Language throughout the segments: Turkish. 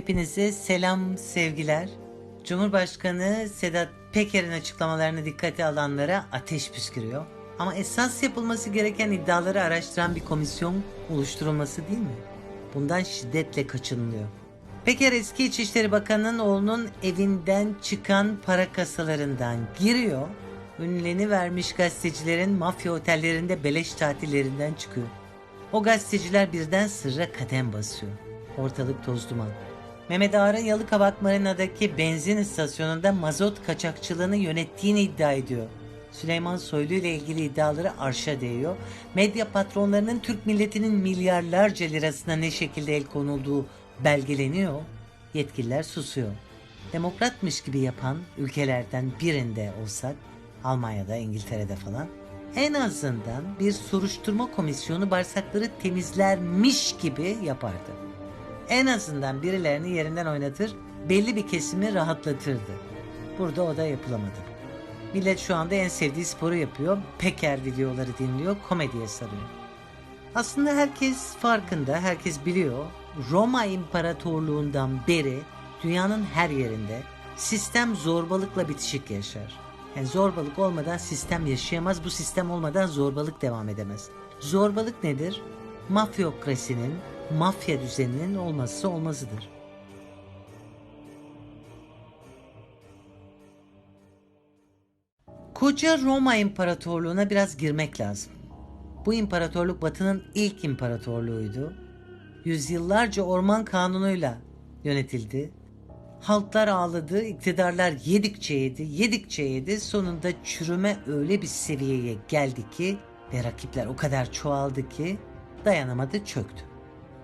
Hepinize selam, sevgiler. Cumhurbaşkanı Sedat Peker'in açıklamalarını dikkate alanlara ateş püskürüyor. Ama esas yapılması gereken iddiaları araştıran bir komisyon oluşturulması değil mi? Bundan şiddetle kaçınılıyor. Peker eski İçişleri Bakanı'nın oğlunun evinden çıkan para kasalarından giriyor. Ünleni vermiş gazetecilerin mafya otellerinde beleş tatillerinden çıkıyor. O gazeteciler birden sırra kadem basıyor. Ortalık toz duman. Mehmet Ağar'ın Yalıkavak Marina'daki benzin istasyonunda mazot kaçakçılığını yönettiğini iddia ediyor. Süleyman Soylu ile ilgili iddiaları arşa değiyor. Medya patronlarının Türk milletinin milyarlarca lirasına ne şekilde el konulduğu belgeleniyor. Yetkililer susuyor. Demokratmış gibi yapan ülkelerden birinde olsak, Almanya'da, İngiltere'de falan, en azından bir soruşturma komisyonu bağırsakları temizlermiş gibi yapardı. En azından birilerini yerinden oynatır, belli bir kesimi rahatlatırdı. Burada o da yapılamadı. Millet şu anda en sevdiği sporu yapıyor, Peker videoları dinliyor, komediye sarıyor. Aslında herkes farkında, herkes biliyor. Roma İmparatorluğundan beri dünyanın her yerinde sistem zorbalıkla bitişik yaşar. Yani zorbalık olmadan sistem yaşayamaz, bu sistem olmadan zorbalık devam edemez. Zorbalık nedir? Mafyokrasinin, mafya düzeninin olmazsa olmazıdır. Koca Roma İmparatorluğu'na biraz girmek lazım. Bu imparatorluk Batı'nın ilk imparatorluğuydu. Yüzyıllarca orman kanunuyla yönetildi. Halklar ağladı, iktidarlar yedikçe yedi, yedikçe yedi. Sonunda çürüme öyle bir seviyeye geldi ki ve rakipler o kadar çoğaldı ki dayanamadı çöktü.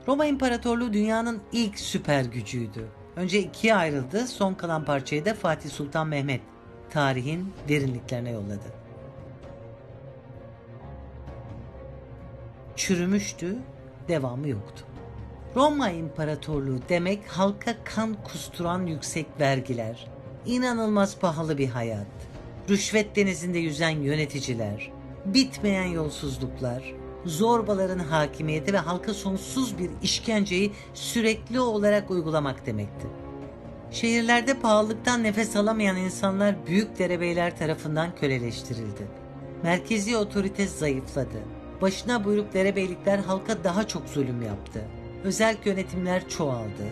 Roma İmparatorluğu dünyanın ilk süper gücüydü. Önce ikiye ayrıldı, son kalan parçayı da Fatih Sultan Mehmet tarihin derinliklerine yolladı. Çürümüştü, devamı yoktu. Roma İmparatorluğu demek halka kan kusturan yüksek vergiler, inanılmaz pahalı bir hayat, rüşvet denizinde yüzen yöneticiler, bitmeyen yolsuzluklar, zorbaların hakimiyeti ve halka sonsuz bir işkenceyi sürekli olarak uygulamak demekti. Şehirlerde pahalılıktan nefes alamayan insanlar büyük derebeyler tarafından köleleştirildi. Merkezi otorite zayıfladı. Başına buyruk derebeylikler halka daha çok zulüm yaptı. Özel yönetimler çoğaldı.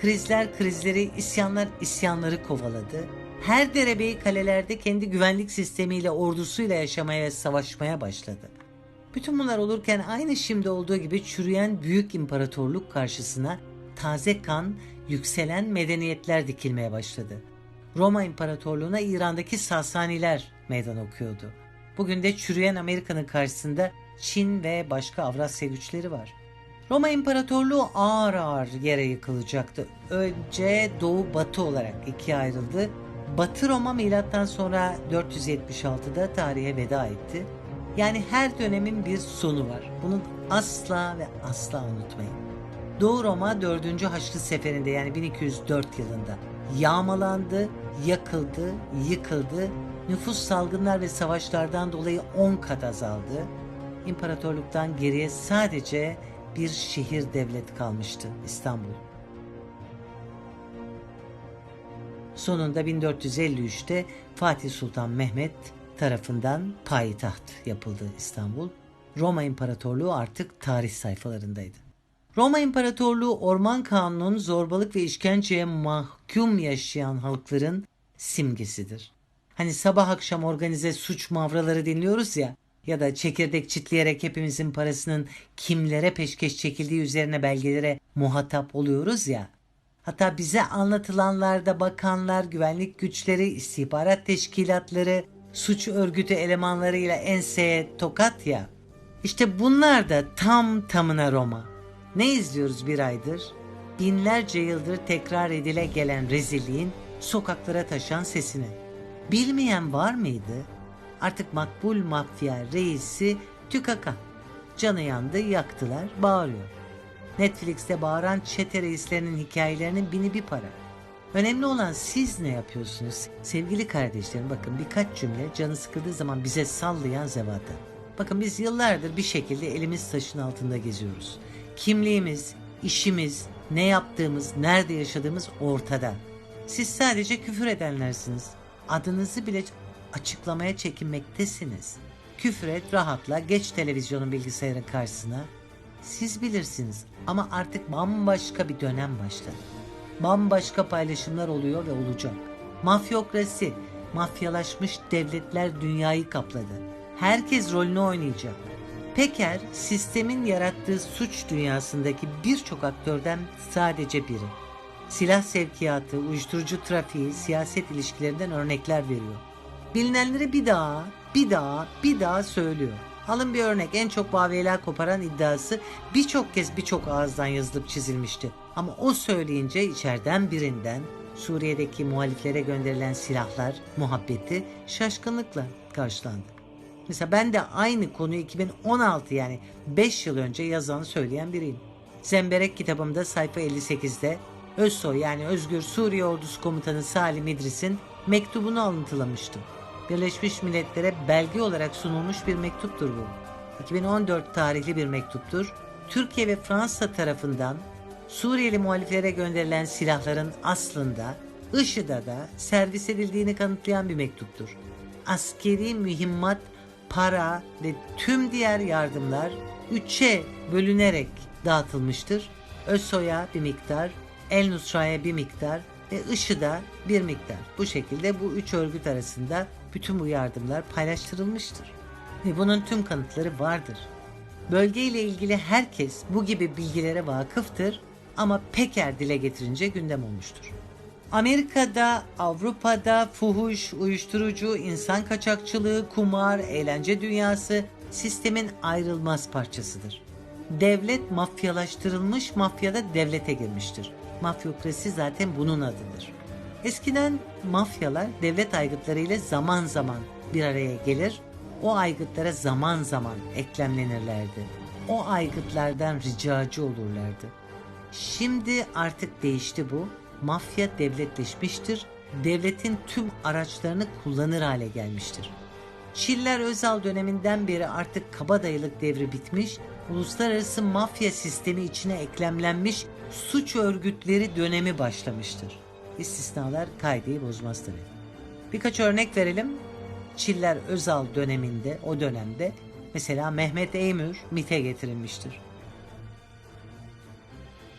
Krizler krizleri, isyanlar isyanları kovaladı. Her derebeyi kalelerde kendi güvenlik sistemiyle, ordusuyla yaşamaya ve savaşmaya başladı. Bütün bunlar olurken aynı şimdi olduğu gibi çürüyen büyük imparatorluk karşısına taze kan, yükselen medeniyetler dikilmeye başladı. Roma İmparatorluğu'na İran'daki Sasaniler meydan okuyordu. Bugün de çürüyen Amerika'nın karşısında Çin ve başka Avrasya güçleri var. Roma İmparatorluğu ağır ağır yere yıkılacaktı. Önce Doğu Batı olarak ikiye ayrıldı. Batı Roma milattan sonra 476'da tarihe veda etti. Yani her dönemin bir sonu var. Bunu asla ve asla unutmayın. Doğu Roma 4. Haçlı Seferi'nde yani 1204 yılında yağmalandı, yakıldı, yıkıldı. Nüfus salgınlar ve savaşlardan dolayı 10 kat azaldı. İmparatorluktan geriye sadece bir şehir devlet kalmıştı İstanbul. Sonunda 1453'te Fatih Sultan Mehmet tarafından payitaht yapıldı İstanbul. Roma İmparatorluğu artık tarih sayfalarındaydı. Roma İmparatorluğu orman kanunun zorbalık ve işkenceye mahkum yaşayan halkların simgesidir. Hani sabah akşam organize suç mavraları dinliyoruz ya ya da çekirdek çitleyerek hepimizin parasının kimlere peşkeş çekildiği üzerine belgelere muhatap oluyoruz ya. Hatta bize anlatılanlarda bakanlar, güvenlik güçleri, istihbarat teşkilatları, suç örgütü elemanlarıyla enseye tokat ya. İşte bunlar da tam tamına Roma. Ne izliyoruz bir aydır? Binlerce yıldır tekrar edile gelen rezilliğin sokaklara taşan sesini. Bilmeyen var mıydı? Artık makbul mafya reisi tükaka. Canı yandı yaktılar bağırıyor. Netflix'te bağıran çete reislerinin hikayelerinin bini bir para. Önemli olan siz ne yapıyorsunuz? Sevgili kardeşlerim bakın birkaç cümle canı sıkıldığı zaman bize sallayan zevata. Bakın biz yıllardır bir şekilde elimiz taşın altında geziyoruz. Kimliğimiz, işimiz, Ne yaptığımız, nerede yaşadığımız ortada. Siz sadece küfür edenlersiniz. Adınızı bile açıklamaya çekinmektesiniz. Küfür et, rahatla, geç televizyonun bilgisayarın karşısına. Siz bilirsiniz ama artık bambaşka bir dönem başladı. Bambaşka paylaşımlar oluyor ve olacak. Mafyokrasi, mafyalaşmış devletler dünyayı kapladı. Herkes rolünü oynayacak. Peker, sistemin yarattığı suç dünyasındaki birçok aktörden sadece biri. Silah sevkiyatı, uyuşturucu trafiği, siyaset ilişkilerinden örnekler veriyor. Bilinenleri bir daha, bir daha, bir daha söylüyor. Alın bir örnek en çok vaveyla koparan iddiası birçok kez birçok ağızdan yazılıp çizilmişti. Ama o söyleyince içeriden birinden Suriye'deki muhaliflere gönderilen silahlar muhabbeti şaşkınlıkla karşılandı. Mesela ben de aynı konuyu 2016 yani 5 yıl önce yazanı söyleyen biriyim. Zemberek kitabımda sayfa 58'de Özsoy yani Özgür Suriye Ordusu Komutanı Salim İdris'in mektubunu alıntılamıştım. Birleşmiş Milletler'e belge olarak sunulmuş bir mektuptur bu. 2014 tarihli bir mektuptur. Türkiye ve Fransa tarafından Suriyeli muhaliflere gönderilen silahların aslında IŞİD'e da servis edildiğini kanıtlayan bir mektuptur. Askeri mühimmat, para ve tüm diğer yardımlar üçe bölünerek dağıtılmıştır. Özsoy'a bir miktar, El Nusra'ya bir miktar ve IŞİD'e bir miktar. Bu şekilde bu üç örgüt arasında bütün bu yardımlar paylaştırılmıştır. Ve bunun tüm kanıtları vardır. Bölge ile ilgili herkes bu gibi bilgilere vakıftır ama Peker dile getirince gündem olmuştur. Amerika'da, Avrupa'da fuhuş, uyuşturucu, insan kaçakçılığı, kumar, eğlence dünyası sistemin ayrılmaz parçasıdır. Devlet mafyalaştırılmış, mafya da devlete girmiştir. Mafyokrasi zaten bunun adıdır. Eskiden mafyalar devlet aygıtlarıyla zaman zaman bir araya gelir, o aygıtlara zaman zaman eklemlenirlerdi. O aygıtlardan ricacı olurlardı. Şimdi artık değişti bu. Mafya devletleşmiştir. Devletin tüm araçlarını kullanır hale gelmiştir. Çiller Özal döneminden beri artık kabadayılık devri bitmiş, uluslararası mafya sistemi içine eklemlenmiş suç örgütleri dönemi başlamıştır. İstisnalar kaideyi bozmaz tabi. Birkaç örnek verelim. Çiller Özal döneminde, o dönemde mesela Mehmet Eymür MİT'e getirilmiştir.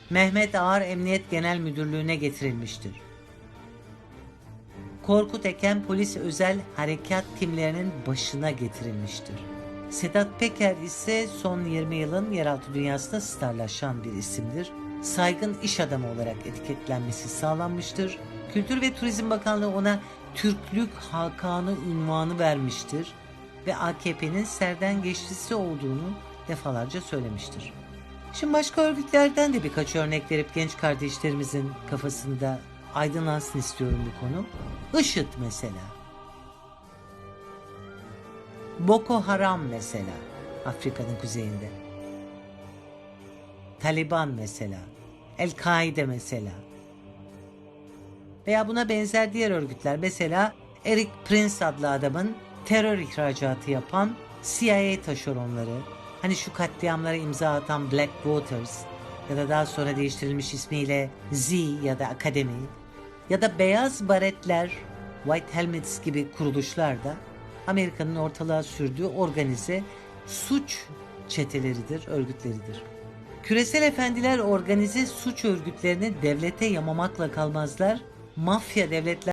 Mehmet Ağar Emniyet Genel Müdürlüğü'ne getirilmiştir. Korkut Eken polis özel harekat timlerinin başına getirilmiştir. Sedat Peker ise son 20 yılın yeraltı dünyasında starlaşan bir isimdir. Saygın iş adamı olarak etiketlenmesi sağlanmıştır. Kültür ve Turizm Bakanlığı ona Türklük Hakanı ünvanı vermiştir ve AKP'nin serden geçtisi olduğunu defalarca söylemiştir. Şimdi başka örgütlerden de birkaç örnek verip genç kardeşlerimizin kafasında aydınlansın istiyorum bu konu. IŞİD mesela. Boko Haram mesela Afrika'nın kuzeyinde. Taliban mesela. El-Kaide mesela. Veya buna benzer diğer örgütler mesela Eric Prince adlı adamın terör ihracatı yapan CIA taşeronları, hani şu katliamlara imza atan Black Waters ya da daha sonra değiştirilmiş ismiyle Z ya da Akademi ya da Beyaz Baretler, White Helmets gibi kuruluşlar da Amerika'nın ortalığa sürdüğü organize suç çeteleridir, örgütleridir. Küresel efendiler organize suç örgütlerini devlete yamamakla kalmazlar, mafya devletler